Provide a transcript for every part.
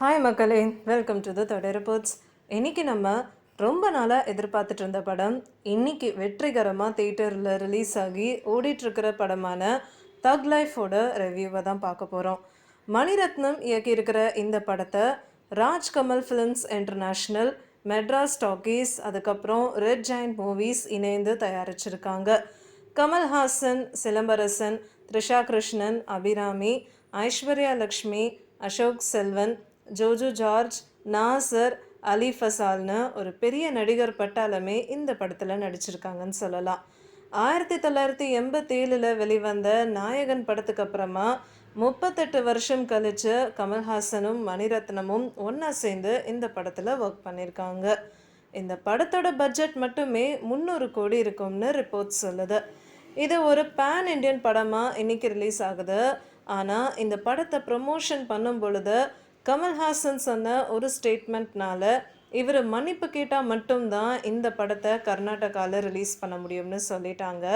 Hi மக்களே. Welcome to the தொடர் reports இன்றைக்கி நம்ம ரொம்ப நாளாக எதிர்பார்த்துட்டு இருந்த படம் இன்னைக்கு வெற்றிகரமாக தேட்டரில் ரிலீஸ் ஆகி ஓடிட்டுருக்கிற படமான தக் லைஃபோட ரிவ்யூவை தான் பார்க்க போகிறோம் மணிரத்னம் இயக்கியிருக்கிற இந்த படத்தை Raj Kamal films international Madras talkies அதுக்கப்புறம் ரெட் ஜாயிண்ட் மூவிஸ் இணைந்து தயாரிச்சிருக்காங்க. கமல்ஹாசன் சிலம்பரசன் த்ரிஷா கிருஷ்ணன் அபிராமி ஐஸ்வர்யா லக்ஷ்மி அசோக் செல்வன் ஜோஜோ ஜார்ஜ் நாசர் அலி ஃபசால்னு ஒரு பெரிய நடிகர் பட்டாளமே இந்த படத்தில் நடிச்சிருக்காங்கன்னு சொல்லலாம். ஆயிரத்தி தொள்ளாயிரத்தி எண்பத்தேழில் வெளிவந்த நாயகன் படத்துக்கு அப்புறமா முப்பத்தெட்டு வருஷம் கழிச்சு கமல்ஹாசனும் மணிரத்னமும் ஒன்றா சேர்ந்து இந்த படத்தில் ஒர்க் பண்ணியிருக்காங்க இந்த படத்தோட பட்ஜெட் மட்டுமே முந்நூறு கோடி இருக்கும்னு ரிப்போர்ட் சொல்லுது. இது ஒரு பேன் இண்டியன் படமாக இன்றைக்கி ரிலீஸ் ஆகுது. ஆனால் இந்த படத்தை ப்ரொமோஷன் பண்ணும் பொழுது கமல்ஹாசன் சொன்ன ஒரு ஸ்டேட்மெண்ட்னால இவர் மன்னிப்பு கேட்டால் மட்டும்தான் இந்த படத்தை கர்நாடகாவில் ரிலீஸ் பண்ண முடியும்னு சொல்லிட்டாங்க.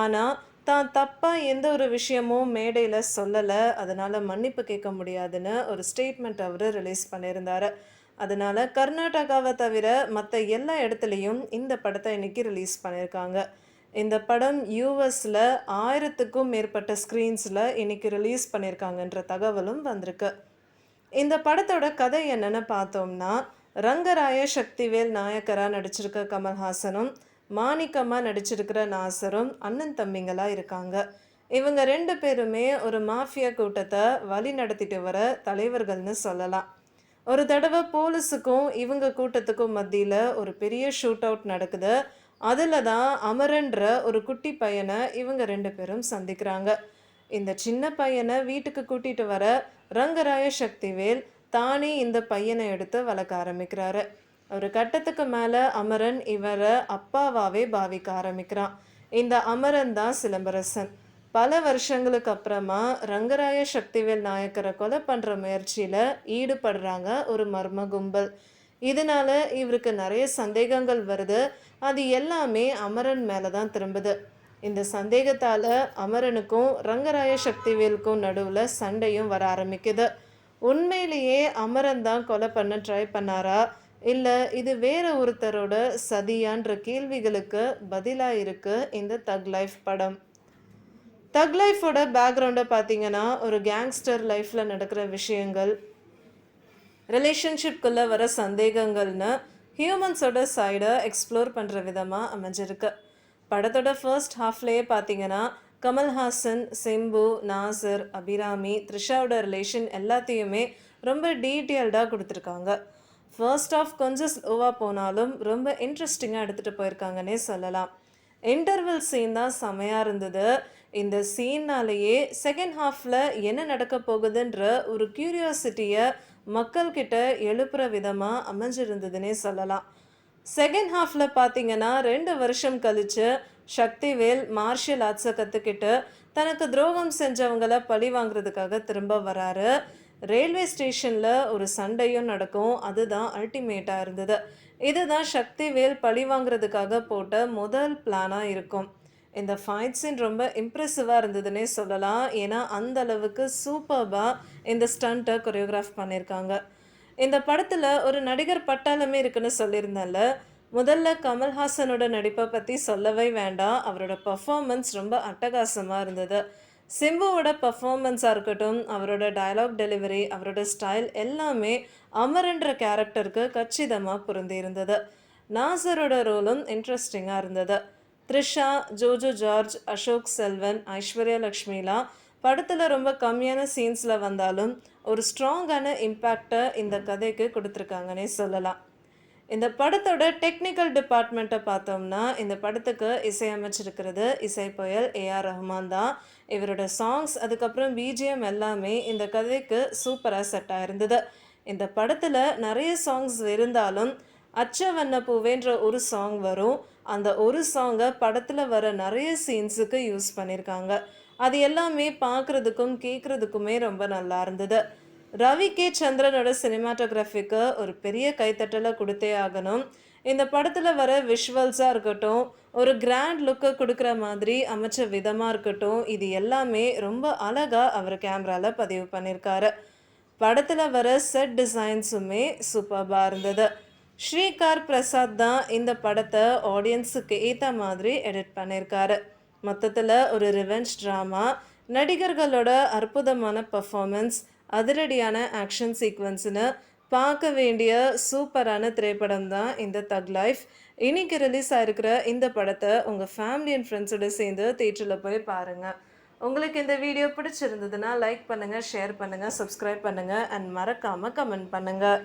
ஆனால் தான் தப்பாக எந்த ஒரு விஷயமும் மேடையில் சொல்லலை. அதனால் மன்னிப்பு கேட்க முடியாதுன்னு ஒரு ஸ்டேட்மெண்ட் அவர் ரிலீஸ் பண்ணியிருந்தார். அதனால் கர்நாடகாவை தவிர மற்ற எல்லா இடத்துலையும் இந்த படத்தை இன்றைக்கி ரிலீஸ் பண்ணியிருக்காங்க. இந்த படம் யூஎஸில் ஆயிரத்துக்கும் மேற்பட்ட ஸ்க்ரீன்ஸில் இன்றைக்கி ரிலீஸ் பண்ணியிருக்காங்கன்ற தகவலும் வந்திருக்கு. இந்த படத்தோட கதை என்னென்னு பார்த்தோம்னா ரங்கராய சக்திவேல் நாயக்கராக நடிச்சிருக்க கமல்ஹாசனும் மாணிக்கமா நடிச்சிருக்கிற நாசரும் அண்ணன் தம்பிங்களாக இருக்காங்க. இவங்க ரெண்டு பேருமே ஒரு மாஃபியா கூட்டத்தை வழி நடத்திட்டு வர தலைவர்கள்னு சொல்லலாம். ஒரு தடவை போலீஸுக்கும் இவங்க கூட்டத்துக்கும் மத்தியில் ஒரு பெரிய ஷூட் அவுட் நடக்குது. அதில் தான் அமரன்ற ஒரு குட்டி பையனை இவங்க ரெண்டு பேரும் சந்திக்கிறாங்க. இந்த சின்ன பையனை வீட்டுக்கு கூட்டிட்டு வர ரங்கராய சக்திவேல் தானே இந்த பையனை எடுத்து வளர்க்க ஆரம்பிக்கிறாரு. ஒரு கட்டத்துக்கு மேலே அமரன் இவரை அப்பாவாவே பாவிக்க ஆரம்பிக்கிறான். இந்த அமரன் தான் சிலம்பரசன். பல வருஷங்களுக்கு அப்புறமா ரங்கராய சக்திவேல் நாயக்கரை கொலை பண்ணுற முயற்சியில் ஈடுபடுறாங்க ஒரு மர்ம கும்பல். இதனால இவருக்கு நிறைய சந்தேகங்கள் வருது. அது எல்லாமே அமரன் மேலே தான் திரும்புது. இந்த சந்தேகத்தால் அமரனுக்கும் ரங்கராய சக்திவேலுக்கும் நடுவில் சண்டையும் வர ஆரம்பிக்குது. உண்மையிலேயே அமரன் தான் கொலை பண்ண ட்ரை பண்ணாரா? இல்லை இது வேற ஒருத்தரோட சதியான்ற கேள்விகளுக்கு பதிலாக இருக்கு இந்த தக் லைஃப் படம். தக் லைஃபோட பேக்ரவுண்டை பார்த்தீங்கன்னா ஒரு கேங்ஸ்டர் லைஃப்பில் நடக்கிற விஷயங்கள் ரிலேஷன்ஷிப்குள்ளே வர சந்தேகங்கள்னு ஹியூமன்ஸோட சைடை எக்ஸ்ப்ளோர் பண்ணுற விதமாக அமைஞ்சிருக்கு. படத்தோட ஃபர்ஸ்ட் ஹாஃப்லேயே பார்த்தீங்கன்னா கமல்ஹாசன் சிம்பு நாசர் அபிராமி த்ரிஷாவோட ரிலேஷன் எல்லாத்தையுமே ரொம்ப டீட்டெயில்டாக கொடுத்துருக்காங்க. ஃபர்ஸ்ட் ஆஃப் கொஞ்சம் ஸ்லோவாக போனாலும் ரொம்ப இன்ட்ரெஸ்டிங்காக எடுத்துகிட்டு போயிருக்காங்கன்னே சொல்லலாம். இன்டர்வல் சீன் தான் செமையாக இருந்தது. இந்த சீன்னாலேயே செகண்ட் ஹாஃபில் என்ன நடக்க போகுதுன்ற ஒரு க்யூரியாசிட்டியை மக்கள்கிட்ட எழுப்புற விதமாக அமைஞ்சிருந்ததுன்னே சொல்லலாம். செகண்ட் ஹாஃபில் பார்த்தீங்கன்னா ரெண்டு வருஷம் கழிச்சு சக்திவேல் மார்ஷியல் ஆர்ட்ஸை கற்றுக்கிட்டு தனக்கு துரோகம் செஞ்சவங்கள பழி வாங்குறதுக்காக திரும்ப வராரு. ரயில்வே ஸ்டேஷனில் ஒரு சண்டையும் நடக்கும். அதுதான் அல்டிமேட்டாக இருந்தது. இதுதான் சக்திவேல் பழி வாங்குறதுக்காக போட்ட முதல் பிளானாக இருக்கும். இந்த ஃபைட் சீன் ரொம்ப இம்ப்ரெசிவாக இருந்ததுன்னே சொல்லலாம். ஏன்னா அந்த அளவுக்கு சூப்பர்பாக இந்த ஸ்டண்ட்டை கொரியோகிராஃப் பண்ணியிருக்காங்க இந்த படத்தில் ஒரு நடிகர் பட்டாளமே இருக்குன்னு சொல்லியிருந்தால முதல்ல கமல்ஹாசனோட நடிப்பை பற்றி சொல்லவே வேண்டாம். அவரோட பர்ஃபார்மன்ஸ் ரொம்ப அட்டகாசமாக இருந்தது. சிம்புவோட பர்ஃபார்மன்ஸாக இருக்கட்டும் அவரோட டயலாக் டெலிவரி அவரோட ஸ்டைல் எல்லாமே அமரன்ற கேரக்டருக்கு கச்சிதமாக பொருந்தி இருந்தது நாசரோட ரோலும் இன்ட்ரெஸ்டிங்காக இருந்தது. த்ரிஷா ஜோஜோ ஜார்ஜ் அசோக் செல்வன் ஐஸ்வர்யா லக்ஷ்மிலாம் படத்தில் ரொம்ப கம்மியான சீன்ஸில் வந்தாலும் ஒரு ஸ்ட்ராங்கான இம்பேக்டை இந்த கதைக்கு கொடுத்துருக்காங்கன்னே சொல்லலாம். இந்த படத்தோட டெக்னிக்கல் டிபார்ட்மெண்ட்டை பார்த்தோம்னா இந்த படத்துக்கு இசையமைச்சிருக்கிறது இசை புயல் ஏஆர் ரஹ்மான் தான். இவரோட சாங்ஸ் அதுக்கப்புறம் பிஜிஎம் எல்லாமே இந்த கதைக்கு சூப்பராக செட் ஆயிருந்தது. இந்த படத்தில் நிறைய சாங்ஸ் இருந்தாலும் அச்ச வண்ண பூவேன்ற ஒரு சாங் வரும். அந்த ஒரு சாங்கை படத்தில் வர நிறைய சீன்ஸுக்கு யூஸ் பண்ணியிருக்காங்க அது எல்லாமே பார்க்குறதுக்கும் கேட்குறதுக்குமே ரொம்ப நல்லா இருந்தது. ரவி கே. சந்திரனோட சினிமாட்டோகிராஃபிக்கு ஒரு பெரிய கைத்தட்டலை கொடுத்தே ஆகணும். இந்த படத்தில் வர விஷுவல்ஸாக இருக்கட்டும் ஒரு கிராண்ட் லுக்கை கொடுக்குற மாதிரி அமைச்ச விதமாக இருக்கட்டும் இது எல்லாமே ரொம்ப அழகாக அவர் கேமராவில் பதிவு பண்ணியிருக்காரு படத்தில் வர செட் டிசைன்ஸுமே சூப்பர்பாக இருந்தது. ஸ்ரீகார் பிரசாத் தான் இந்த படத்தை ஆடியன்ஸுக்கு ஏற்ற மாதிரி எடிட் பண்ணியிருக்காரு மொத்தத்தில் ஒரு ரிவெஞ்ச் ட்ராமா நடிகர்களோட அற்புதமான பர்ஃபார்மன்ஸ் அதிரடியான ஆக்ஷன் சீக்வன்ஸ்னு பார்க்க வேண்டிய சூப்பரான திரைப்படம் தான் இந்த தக் லைஃப் இன்னைக்கு ரிலீஸ் ஆயிருக்கிற இந்த படத்தை உங்கள் ஃபேமிலி அண்ட் ஃப்ரெண்ட்ஸோட சேர்ந்து தேட்டரில் போய் பாருங்கள் உங்களுக்கு இந்த வீடியோ பிடிச்சிருந்ததுன்னா லைக் பண்ணுங்கள் ஷேர் பண்ணுங்கள் சப்ஸ்கிரைப் பண்ணுங்கள் அண்ட் மறக்காமல் கமெண்ட் பண்ணுங்கள்